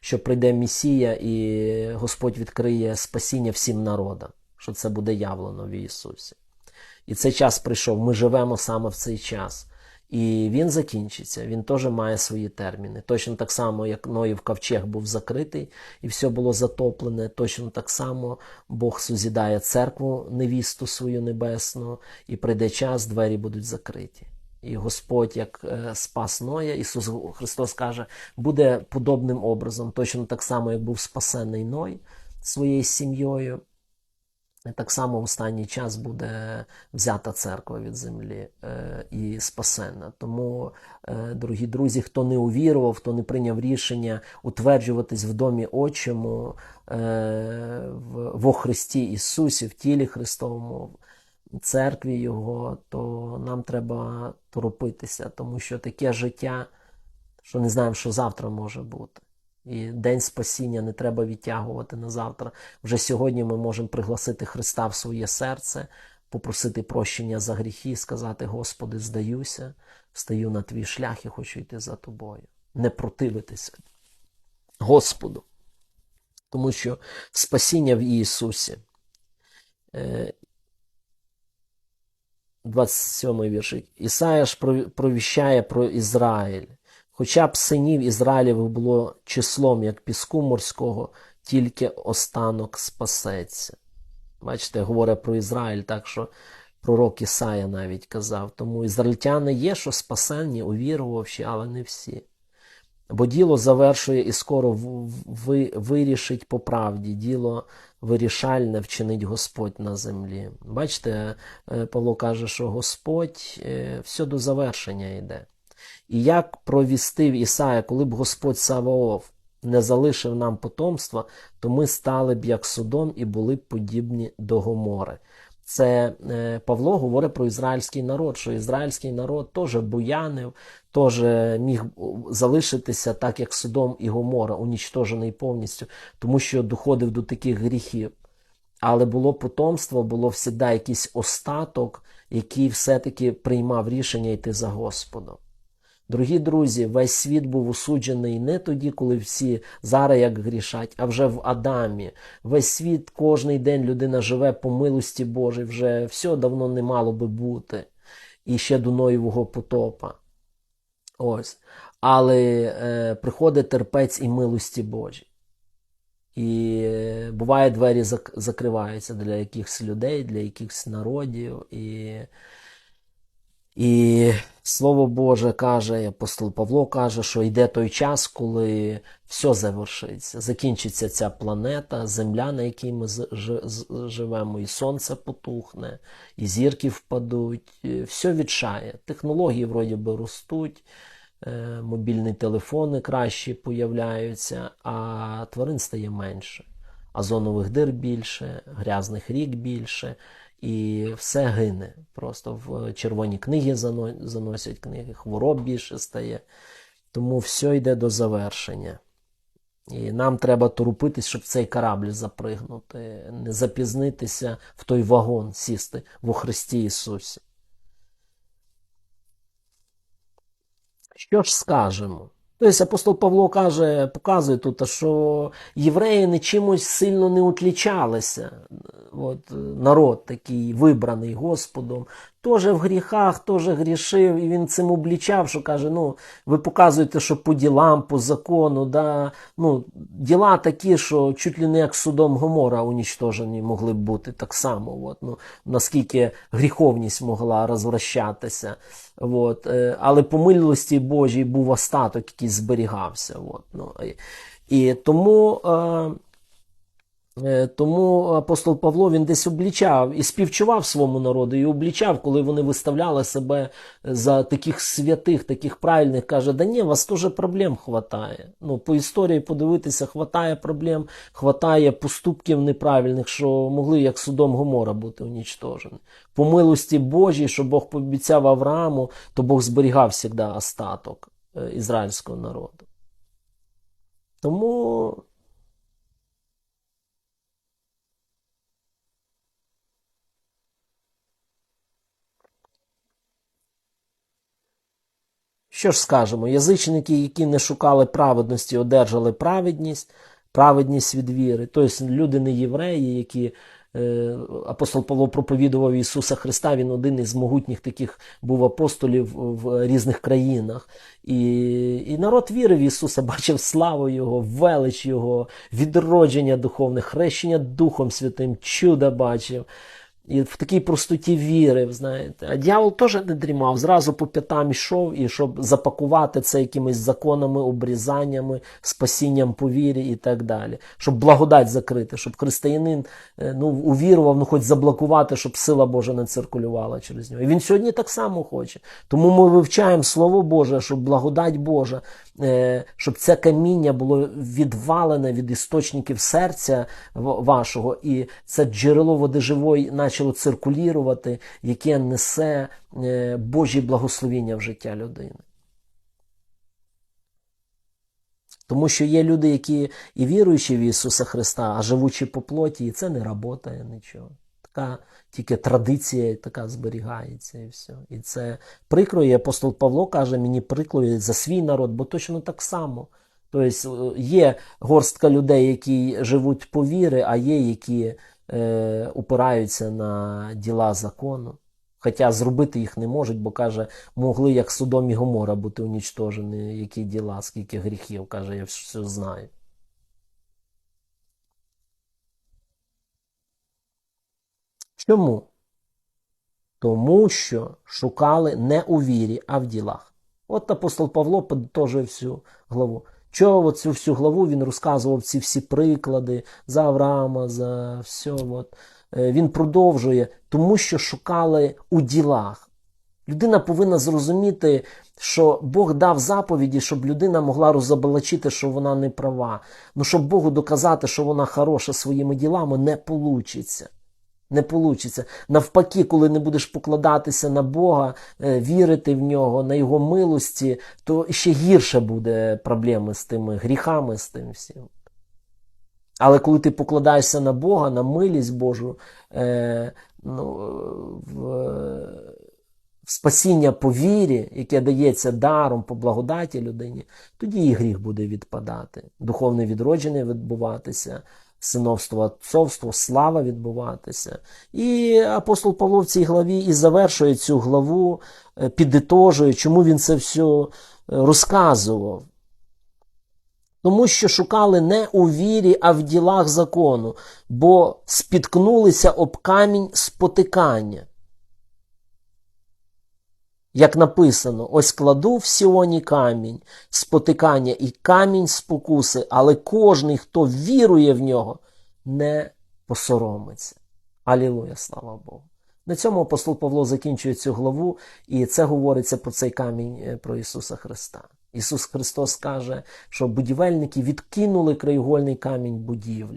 що прийде Месія і Господь відкриє спасіння всім народам, що це буде явлено в Ісусі. І цей час прийшов. Ми живемо саме в цей час. І він закінчиться, він теж має свої терміни. Точно так само, як Ноїв ковчег був закритий і все було затоплене. Точно так само Бог сузідає церкву, невісту свою небесну, і прийде час, двері будуть закриті. І Господь, як е, спас Ноя, Ісус Христос каже, буде подобним образом, точно так само, як був спасений Ной своєю сім'єю. Так само в останній час буде взята церква від землі е, і спасена. Тому, е, дорогі друзі, хто не увірував, хто не прийняв рішення утверджуватись в домі Отчому, в, во Христі Ісусі, в тілі Христовому, церкві Його, то нам треба торопитися, тому що таке життя, що не знаємо, що завтра може бути. І день спасіння не треба відтягувати на завтра. Вже сьогодні ми можемо пригласити Христа в своє серце, попросити прощення за гріхи, сказати: Господи, здаюся, стаю на твій шлях і хочу йти за тобою. Не противитися Господу. Тому що спасіння в Ісусі. Е, 27 вірші. Ісая ж провіщає про Ізраїль. Хоча б синів Ізраїлів було числом, як піску морського, тільки останок спасеться. Бачите, говорить про Ізраїль, так що пророк Ісая навіть казав. Тому ізраїльтяни є, що спасенні, увірувавши, але не всі. Бо діло завершує і скоро вирішить по правді, діло вирішальне вчинить Господь на землі. Бачите, е, Павло каже, що Господь е, все до завершення йде. І як провістив Ісая, коли б Господь Саваоф не залишив нам потомства, то ми стали б як Содом і були б подібні до Гомори. Це е, Павло говорить про ізраїльський народ, що ізраїльський народ теж буянив, теж міг залишитися так, як Содом і Гомора, унічтожений повністю, тому що доходив до таких гріхів. Але було потомство, було завжди якийсь остаток, який все-таки приймав рішення йти за Господом. Дорогі друзі, весь світ був осуджений не тоді, коли всі зараз як грішать, а вже в Адамі. Весь світ кожний день людина живе по милості Божій, вже все давно не мало би бути. І ще до Ноєвого потопа. Ось. Але е, приходить терпець і милості Божій. І е, буває, двері закриваються для якихось людей, для якихось народів. І і Слово Боже каже, апостол Павло каже, що йде той час, коли все завершиться. Закінчиться ця планета, земля, на якій ми живемо, і сонце потухне, і зірки впадуть, все відшає. Технології вроді би ростуть, е, мобільні телефони кращі появляються, а тварин стає менше. Озонових дир більше, грязних рік більше і все гине. Просто в червоні книги заносять книги, хвороб більше стає. Тому все йде до завершення. І нам треба торопитись, щоб цей корабль запригнути, не запізнитися в той вагон сісти во Христі Ісусі. Що ж скажемо? Тобто апостол Павло каже, показує тут, що євреї не чимось сильно не утлічалися. От, Народ такий вибраний Господом, теж в гріхах, теж грішив, і він цим облічав, що каже: ну, ви показуєте, що по ділам, по закону, да, ну, діла такі, що чуть ли не як судом Гомора унічтожені могли б бути так само. От, ну, Наскільки гріховність могла розвращатися. От, е, Але по милості Божій був остаток, який зберігався. От, ну, І, тому. Е, тому апостол Павло він десь облічав і співчував своєму народу, і облічав, коли вони виставляли себе за таких святих, таких правильних, каже, да ні, вас теж проблем хватає. Ну, По історії подивитися, хватає проблем, хватає поступків неправильних, що могли як судом Гомора бути унічтожені. По милості Божій, що Бог пообіцяв Аврааму, то Бог зберігав завжди остаток е, ізраїльського народу. Тому. Що ж скажемо? Язичники, які не шукали праведності, одержали праведність, праведність від віри. Тобто люди не євреї, які е, апостол Павло проповідував Ісуса Христа, він один із могутніх таких був апостолів в різних країнах. І, і народ вірив в Ісуса, бачив славу Його, велич Його, відродження духовне, хрещення Духом Святим, чуда бачив. І в такій простоті вірив, знаєте. А дьявол теж не дрімав, зразу по п'ятам йшов, і щоб запакувати це якимись законами, обрізаннями, спасінням по вірі і так далі. Щоб благодать закрити, щоб християнин е, ну, увірував, ну хоч заблокувати, щоб сила Божа не циркулювала через нього. І він сьогодні так само хоче. Тому ми вивчаємо Слово Боже, щоб благодать Божа, е, щоб це каміння було відвалене від істочників серця вашого, і це джерело води живої почало циркулірувати, яке несе е, Божі благословіння в життя людини. Тому що є люди, які і віруючі в Ісуса Христа, а живучи по плоті, і це не працює нічого. Така тільки традиція така зберігається і все. І це прикро, і апостол Павло каже, мені прикро за свій народ, бо точно так само. Тобто е, є горстка людей, які живуть по віри, а є, які е, упираються на діла закону. Хоча зробити їх не можуть, бо каже, могли як Содом і Гомора бути унічтожені, які діла, скільки гріхів, каже, я все знаю. Чому? Тому що шукали не у вірі, а в ділах. От апостол Павло підтожує всю главу. Чого цю всю главу він розказував ці всі приклади за Авраама, за все. От. Е, Він продовжує, тому що шукали у ділах. Людина повинна зрозуміти, що Бог дав заповіді, щоб людина могла розоблачити, що вона не права. Ну, щоб Богу доказати, що вона хороша своїми ділами, не получиться. Не получиться. Навпаки, коли не будеш покладатися на Бога, е, вірити в нього, на Його милості, то ще гірше буде проблеми з тими гріхами, з тим всім. Але коли ти покладаєшся на Бога, на милість Божу, е, ну, в, в спасіння по вірі, яке дається даром по благодаті людині, тоді і гріх буде відпадати, духовне відродження відбуватися, синовство, отцовство, слава відбуватися. І апостол Павло в цій главі і завершує цю главу, е, підітожує, чому він це все е, розказував. Тому що шукали не у вірі, а в ділах закону, бо спіткнулися об камінь спотикання. Як написано, ось кладу в Сіоні камінь спотикання і камінь спокуси, але кожний, хто вірує в нього, не посоромиться. Алілуя, слава Богу. На цьому апостол Павло закінчує цю главу, і це говориться про цей камінь е, про Ісуса Христа. Ісус Христос каже, що будівельники відкинули краєгольний камінь будівлі.